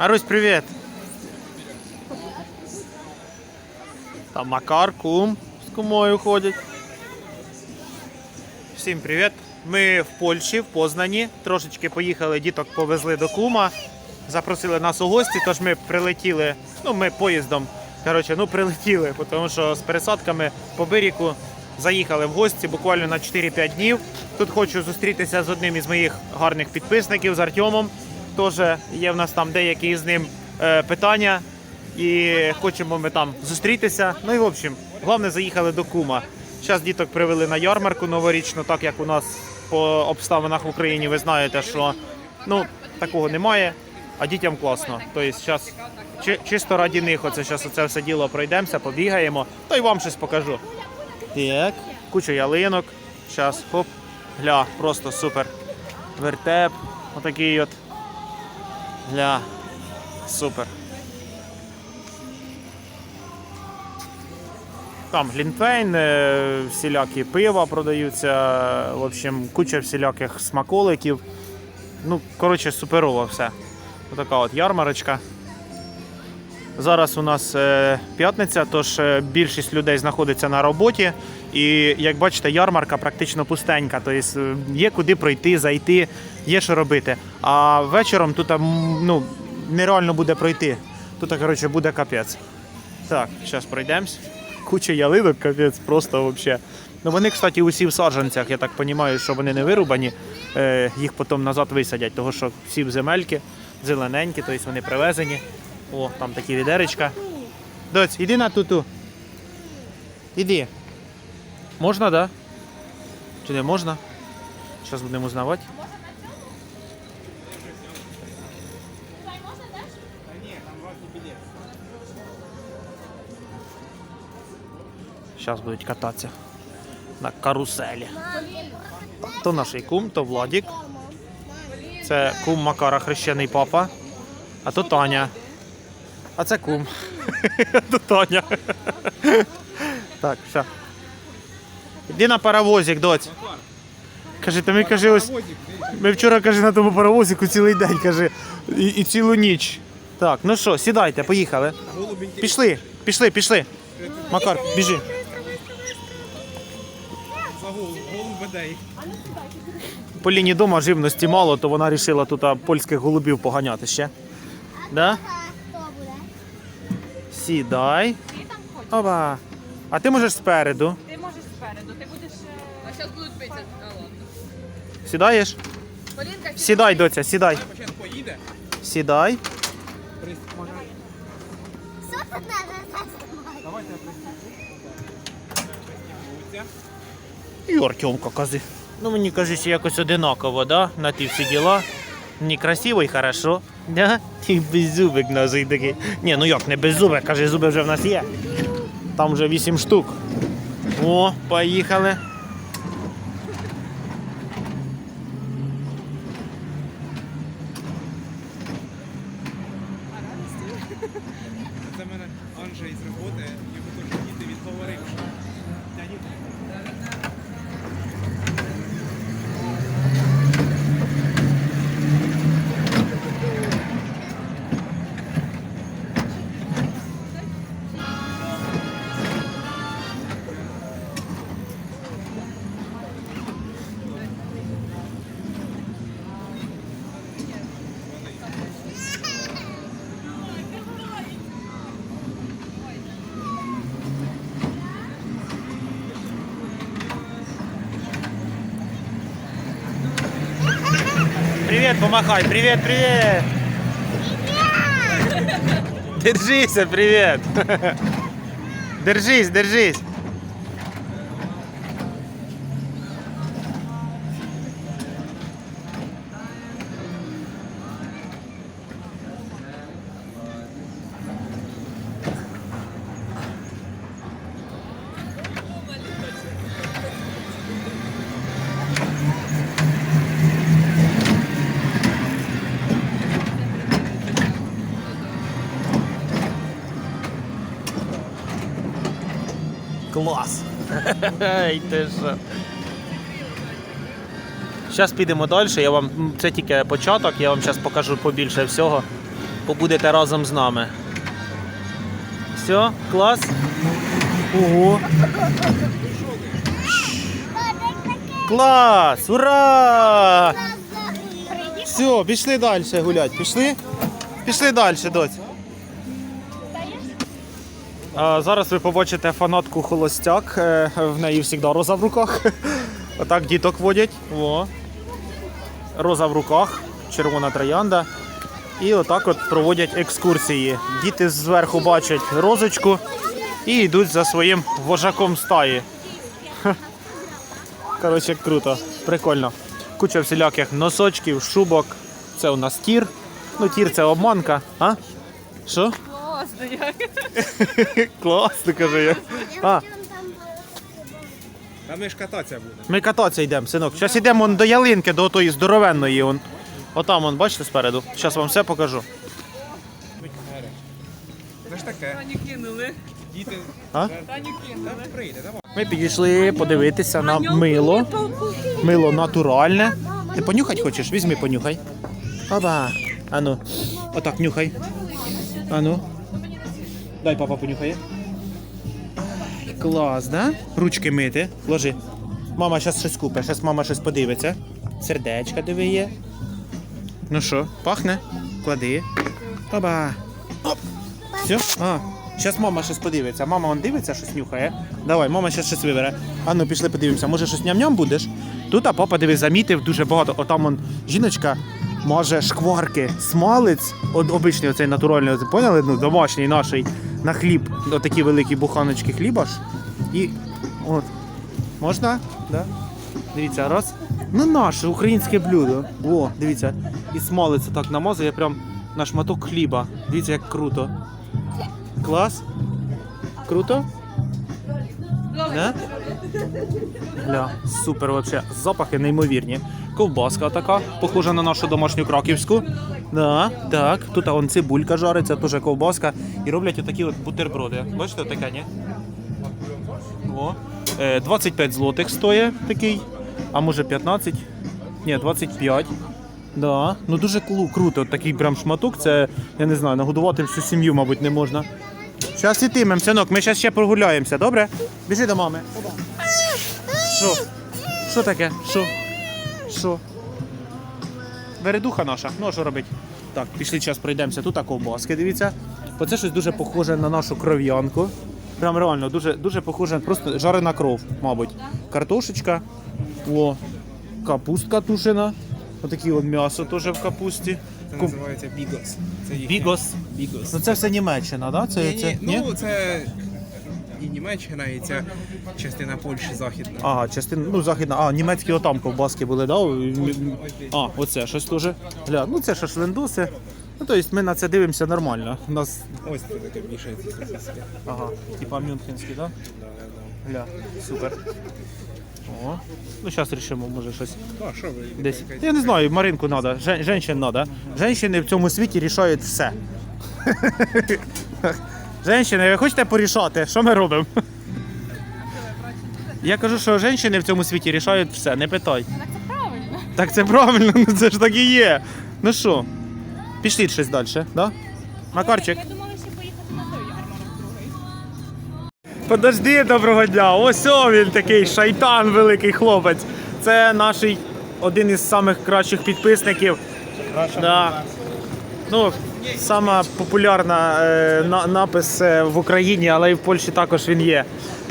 Арусь, привіт. Там Макар, кум з кумою ходять. Всім привіт. Ми в Польщі, в Познані. Трошечки поїхали, діток повезли до кума. Запросили нас у гості, тож ми прилетіли. Ну, ми поїздом. Коротше, ну прилетіли, тому що з пересадками по Бирику заїхали в гості буквально на 4-5 днів. Тут хочу зустрітися з одним із моїх гарних підписників, з Артемом. Теж є в нас там деякі з ним е, питання. І хочемо ми там зустрітися. Ну і в общем, головне заїхали до кума. Зараз діток привели на ярмарку новорічну, так як у нас по обставинах в Україні ви знаєте, що ну такого немає, а дітям класно. Тобто зараз чисто раді них оце зараз оце все діло пройдемося, побігаємо, то й вам щось покажу. Так, куча ялинок. Зараз, хоп, гля, просто супер. Вертеп, отакий от. Гля, супер. Там глінтвейн, е, всілякі пива продаються, в общем, куча всіляких смаколиків. Ну, коротше, суперово все. Отака от ярмарочка. Зараз у нас е, п'ятниця, тож е, більшість людей знаходиться на роботі. І як бачите, ярмарка практично пустенька. Тобто е, є куди пройти, зайти, є що робити. А вечором тут ну, нереально буде пройти. Тут, коротше, буде капець. Так, зараз пройдемось. Куча ялинок, капець, просто вообще. Ну вони, кстати, усі в саджанцях, я так розумію, що вони не вирубані, е, їх потім назад висадять, тому що всі в земельки, зелененькі, тобто вони привезені. О, там такі відеречка. Доць, іди на туту. Іди. Можна, да? Чи не можна? Зараз будемо узнавати. Зараз будуть кататися на каруселі. То наш кум, то Владік. Це кум Макара хрещений папа. А то Таня. А це кум. А то Таня. Так, все. Іди на паровозик, доць. Каже, то ми каже, ось. Ми вчора каже, на тому паровозику цілий день каже, і, і цілу ніч. Так, ну що, сідайте, поїхали. Пішли, пішли, пішли. Макар, біжи. По лінії дома живності мало, то вона вирішила тут польських голубів поганяти ще. Да? Сідай. Оба. А ти можеш спереду. Ти будеш. А зараз будуть битися. А ладно. Сідаєш? Полінка, Сідай, доця, сідай. Сідай. І Артемка кази. Ну мені кажеться, якось одинаково, да? На ті всі діла. Мені красиво і хорошо. Да? Ти беззубик ножик такий. Ні, ну як не беззубик, каже, зуби вже в нас є. Там вже 8 штук. О, поїхали. Привет, помахай. Привет, привет. Привет. Держись, привет. Держись, держись. Ей, ти що. Зараз підемо далі. Я вам це тільки початок, я вам зараз покажу побільше всього. побудете разом з нами. Все, клас. Ого. Клас! Ура! Все, пішли далі гулять. Пішли? Пішли далі, доць. Зараз ви побачите фанатку холостяк. Е, В неї завжди роза в руках. Отак діток водять. Во. Роза в руках, червона троянда. І отак от проводять екскурсії. Діти зверху бачать розочку і йдуть за своїм вожаком стаї. Коротше, круто, прикольно. Куча всіляких носочків, шубок. Це у нас тір. Ну, тір це обманка, а? Що? Класно як. Класно, каже я. А, Та ми ж кататися будемо. ми кататися йдемо, синок. Зараз йдемо он до ялинки, до тої здоровенної. Он. Отам, он, бачите, спереду. Зараз вам все покажу. Це ж таке. Таню кинули. Діти. А? Таню кинули. Прийде, давай. Ми підійшли подивитися на мило. Мило натуральне. Ти понюхати хочеш? Візьми, понюхай. Оба. Ану. Отак нюхай. Ану. Дай папа понюхає. Клас, да? Ручки мити. Ложи. Мама зараз щось купить, зараз мама щось подивиться. Сердечка диви є. Ну що, пахне? Клади. Оба. Оп. Все? А. Зараз мама щось подивиться. Мама он дивиться, щось нюхає. Давай, мама зараз щось вибере. А ну пішли подивимося. Може щось ням-ням будеш? Тут а папа диви, замітив дуже багато. Отам он жіночка може шкварки, смалець, от обичний оцей натуральний, поняли? Ну, домашній наший на хліб, отакі великі буханочки хліба ж. І от. Можна? Да? Дивіться, раз. Ну наше українське блюдо. О, дивіться. І смолиться так намазує прям на шматок хліба. Дивіться, як круто. Клас. Круто? Да? Гля, супер вообще. Запахи неймовірні. Ковбаска така, похожа на нашу домашню краківську. Да, так. Тут а, вон цибулька жариться, теж ковбаска. І роблять отакі от бутерброди. Бачите, таке, ні? О. Е, 25 злотих стоїть такий, а може 15? Ні, 25. Да. Ну дуже круто. Такий прям шматок. Це, я не знаю, нагодувати всю сім'ю, мабуть, не можна. Зараз ітимем, синок, ми зараз ще прогуляємося, добре? Біжи до мами. Що? Що таке? Що? Що? Вередуха наша. Ну, що робить? Так, пішли час пройдемося. Тут а ковбаски, дивіться. Оце щось дуже похоже на нашу кров'янку. Прям реально дуже, дуже похоже, просто жарена кров, мабуть. Картошечка, о, капустка тушена. Отакі от м'ясо теж в капусті. Це Кум- називається бігос. Це їхня- Бігос. Бігос. Ну це все Німеччина, да? Це, Ні, це, ні, ну це і Німеччина, і ця частина Польщі західна. Ага, частина, ну західна, а, німецькі отам ковбаски були, да? А, оце щось теж. Гля, ну це шашлендоси. Ну, тобто ми на це дивимося нормально. У нас, Ось це таке мішається сосиски. ага, типа мюнхенські, да? Гля, супер. О, ну зараз рішимо, може щось А, що ви? десь. Я не знаю, Маринку треба, Жен, женщин треба. Женщини в цьому світі рішають все. Женщини, ви хочете порішати? Що ми робимо? Я кажу, що жінки в цьому світі рішають все, не питай. Так це правильно. Так це правильно, ну це ж так і є. Ну що, пішліть щось далі, да? Макарчик. Подожди, доброго дня. Ось о, він такий шайтан, великий хлопець. Це наш один із самих кращих підписників. Да. Ну, сама популярна е, на, напис е, в Україні, але і в Польщі також він є.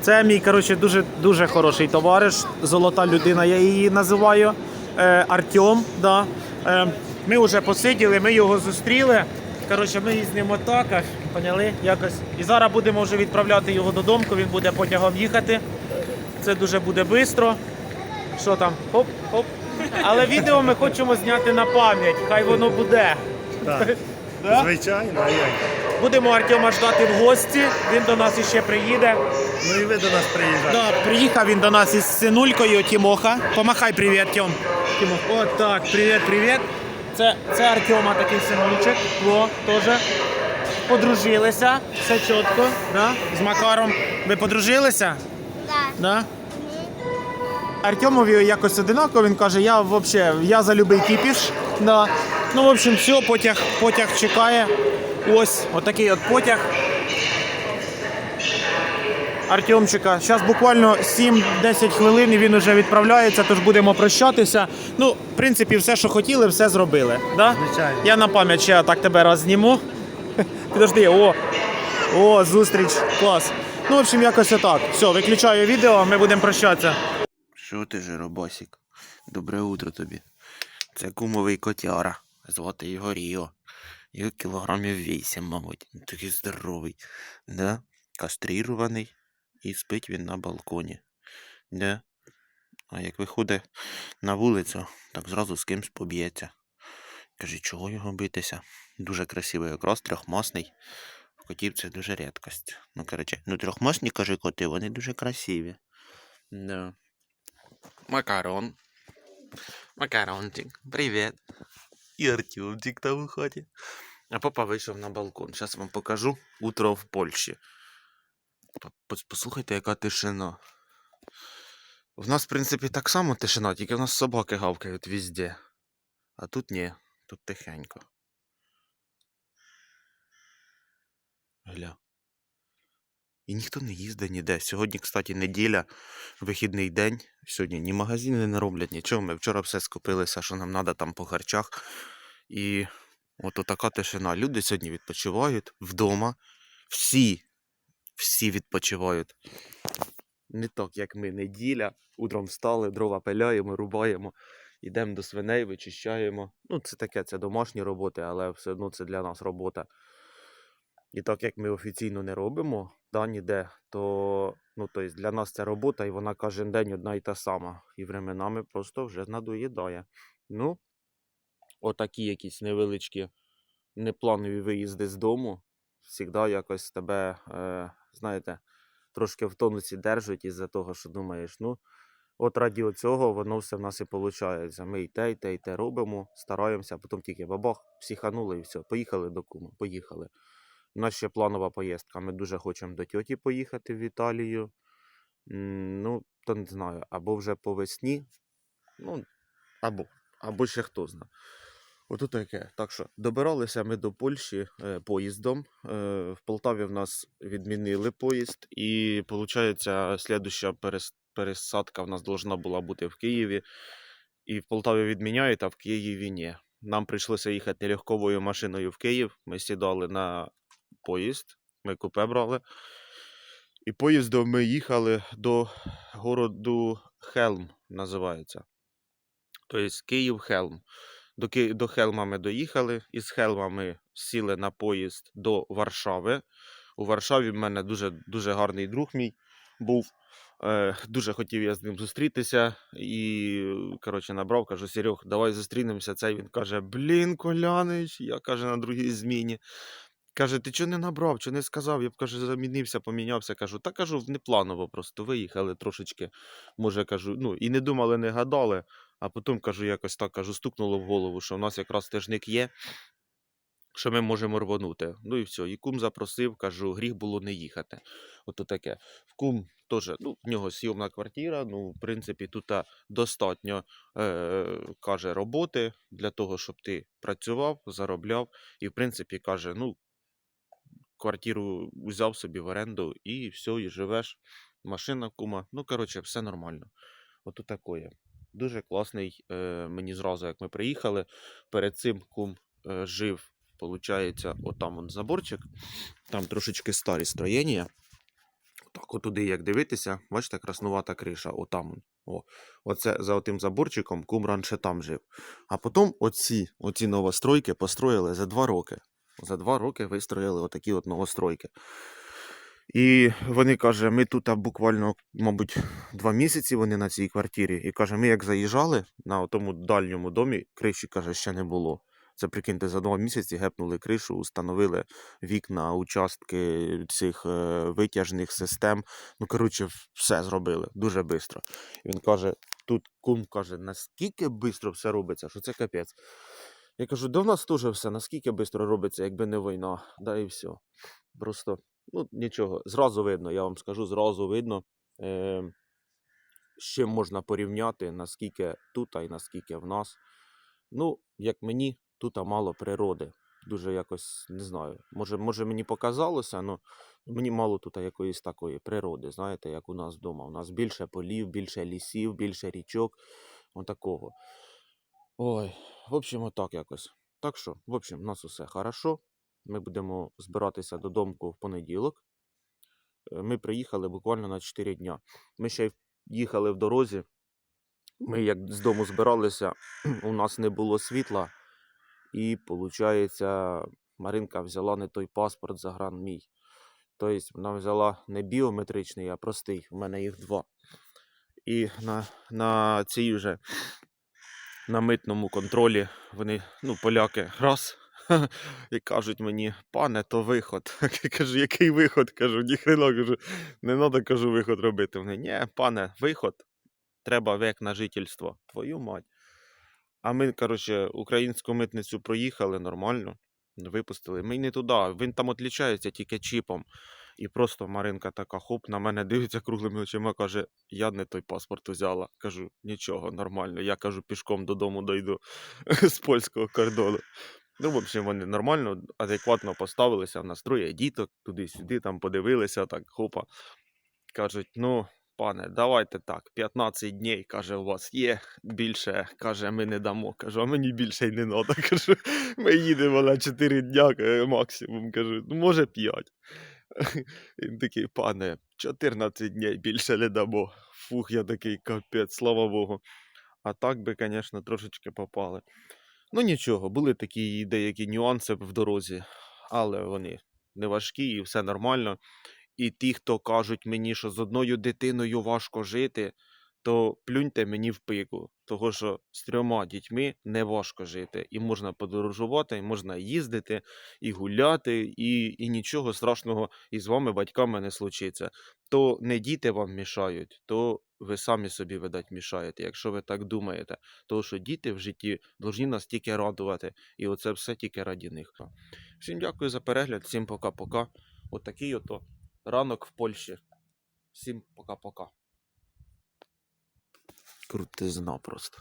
Це мій коротше, дуже, дуже хороший товариш, золота людина, я її називаю. Е, Артем. Да. Е, ми вже посиділи, ми його зустріли. Коротше, ми ним отак, поняли, якось. І зараз будемо вже відправляти його додому, він буде потягом їхати. Це дуже буде швидко. Що там? Хоп, хоп. Але відео ми хочемо зняти на пам'ять, хай воно буде. Так, Да? звичайно, а як? Будемо Артема ждати в гості, він до нас іще приїде. Ну і ви до нас приїжджаєте. Да, приїхав він до нас із синулькою Тімоха. Помахай привіт, Тьом. Тімох. От так, привіт, привіт. Це, це Артема такий синочок. Во, теж. Подружилися, все чітко. Да? З Макаром. Ви подружилися? Так. Да? Артемові якось одинаково, він каже, я взагалі я за любий кіпіш. Да. Ну, в общем, все, потяг, потяг чекає. Ось, отакий от потяг. Артемчика. Зараз буквально 7-10 хвилин і він вже відправляється, тож будемо прощатися. Ну, в принципі, все, що хотіли, все зробили. Да? Звичайно. Я на пам'ять ще так тебе раз зніму. Підожди, о! О, зустріч, клас. Ну, в общем, якось отак. Все, виключаю відео, ми будемо прощатися. Що ти, Жиробасік? Добре утро тобі. Це кумовий котяра. Звати його Ріо. Його кілограмів вісім, мабуть. Такий здоровий. Да? Кастрірований. І спить він на балконі. Да? А як виходить на вулицю, так зразу з кимсь поб'ється. Каже, чого його битися? Дуже красивий, якраз трьохмасний. В котів це дуже рідкость. Ну, коротше, ну трьохмасні, каже коти, вони дуже красиві. Да. Макарон. Макарончик, привет. И Артемчик там у хаті. А папа вийшов на балкон. Зараз вам покажу утро в Польщі. Послухайте, яка тишина. В нас, в принципі, так само тишина, тільки в нас собаки гавкають везде. А тут ні, тут тихенько. Гля. І ніхто не їздить ніде. Сьогодні, кстати, неділя, вихідний день. Сьогодні ні магазини не роблять, нічого. Ми вчора все скупилися, що нам треба там по харчах. І от така тишина. Люди сьогодні відпочивають вдома. Всі, всі відпочивають. Не так, як ми неділя. Утром встали, дрова пиляємо, рубаємо, йдемо до свиней, вичищаємо. Ну, це таке, це домашні роботи, але все одно це для нас робота. І так як ми офіційно не робимо да, ніде, то ну, тобто для нас це робота, і вона кожен день одна і та сама. І временами просто вже надоїдає. Ну, отакі якісь невеличкі непланові виїзди з дому. Завжди якось тебе, е, знаєте, трошки в тонусі держать із-за того, що думаєш, ну, от раді цього воно все в нас і виходить. Ми і те, і те, і те робимо, стараємося, а потім тільки бабах, психанули і все. Поїхали до кума, поїхали. У нас ще планова поїздка. Ми дуже хочемо до тьоті поїхати в Італію. Ну, то не знаю, або вже по весні. Ну, або, або ще хто знає. Ото таке. Так що добиралися ми до Польщі е, поїздом. Е, в Полтаві в нас відмінили поїзд, і виходить, слідуща пересадка в нас должна була бути в Києві. І в Полтаві відміняють, а в Києві ні. Нам прийшлося їхати легковою машиною в Київ. Ми сідали на поїзд, ми купе брали. І поїздом ми їхали до городу Хелм, називається. Тобто Київ-Хелм. До, Ки... до Хелма ми доїхали. Із Хелма ми сіли на поїзд до Варшави. У Варшаві в мене дуже, дуже гарний друг мій був. Е, дуже хотів я з ним зустрітися. І, коротше, набрав, кажу, Серег, давай зустрінемося. Цей він каже: Блін, Колянич, я каже на другій зміні. Каже, ти чого не набрав, чого не сказав? Я б каже, замінився, помінявся. Кажу, та кажу, непланово просто виїхали трошечки. Може, кажу, ну і не думали, не гадали. А потім кажу, якось так кажу, стукнуло в голову, що в нас якраз тижник є, що ми можемо рвонути. Ну і все. І кум запросив, кажу, гріх було не їхати. Ото таке. В кум теж, ну, в нього сйомна квартира. Ну, в принципі, тут достатньо е, каже роботи для того, щоб ти працював, заробляв. І, в принципі, каже, ну, квартиру взяв собі в оренду і все, і живеш. Машина кума. Ну, коротше, все нормально. Ото такое. Дуже класний. Е, мені зразу, як ми приїхали. Перед цим кум е, жив, виходить, отам он заборчик. Там трошечки старі строєння. Так, отуди, як дивитися, бачите, краснувата криша, отам. О, оце за отим заборчиком кум раніше там жив. А потім оці, оці новостройки построїли за два роки. За два роки вистроїли отакі от новостройки. І вони каже, ми тут буквально, мабуть, два місяці вони на цій квартирі. І каже, ми як заїжджали на тому дальньому домі, криші каже, ще не було. Це прикиньте, за два місяці гепнули кришу, установили вікна, участки цих е, витяжних систем. Ну, коротше, все зробили дуже швидко. Він каже: тут кум каже, наскільки швидко все робиться, що це капець. Я кажу, да в нас теж все наскільки швидко робиться, якби не війна. Да і все. Просто, ну нічого, зразу видно, я вам скажу, зразу видно, е, з чим можна порівняти, наскільки тут, й наскільки в нас. Ну, як мені тут мало природи. Дуже якось не знаю. Може, може мені показалося, але мені мало тут якоїсь такої природи, знаєте, як у нас вдома. У нас більше полів, більше лісів, більше річок. Отакого. Ой, в общем, отак якось. Так що, в общем, у нас усе хорошо. Ми будемо збиратися додому в понеділок. Е, Ми приїхали буквально на 4 дня. Ми ще їхали в дорозі. Ми як з дому збиралися, у нас не було світла. І, виходить, Маринка взяла не той паспорт загран мій. Тобто вона взяла не біометричний, а простий. У мене їх два. І на, на цій вже на митному контролі вони, ну, поляки, раз. І кажуть мені, пане, то виход. Кажу, який виход? Кажу, ніхрена, кажу, не треба, кажу, виход робити. Вони, ні, пане, виход. Треба век на жительство. Твою мать. А ми, коротше, українську митницю проїхали нормально, випустили. Ми не туди. Він там відлічається тільки чіпом. І просто Маринка така хоп, на мене дивиться круглими очима, каже: я не той паспорт взяла. Кажу, нічого, нормально. Я кажу, пішком додому дойду з польського кордону. Ну, в общем, вони нормально, адекватно поставилися. У нас троє діток, туди-сюди, там подивилися, так, хопа. Кажуть, ну, пане, давайте так, 15 днів, каже, у вас є. Більше, каже, ми не дамо. Кажу, а мені більше й не треба. Кажу, ми їдемо на 4 дня максимум. Кажу, ну, може 5. Він такий, пане, 14 днів більше не дамо. Фух, я такий капець, слава Богу. А так би, звісно, трошечки попали. Ну нічого, були такі деякі нюанси в дорозі, але вони не важкі і все нормально. І ті, хто кажуть мені, що з одною дитиною важко жити, то плюньте мені в пику. Того що з трьома дітьми не важко жити. І можна подорожувати, і можна їздити, і гуляти, і, і нічого страшного із вами, батьками, не случиться. То не діти вам мішають, то ви самі собі, видать, мішаєте, якщо ви так думаєте. Тому що діти в житті повинні нас тільки радувати. І оце все тільки раді них. Всім дякую за перегляд, всім пока-пока. Отакий ото ранок в Польщі. Всім пока-пока. Крутизна просто.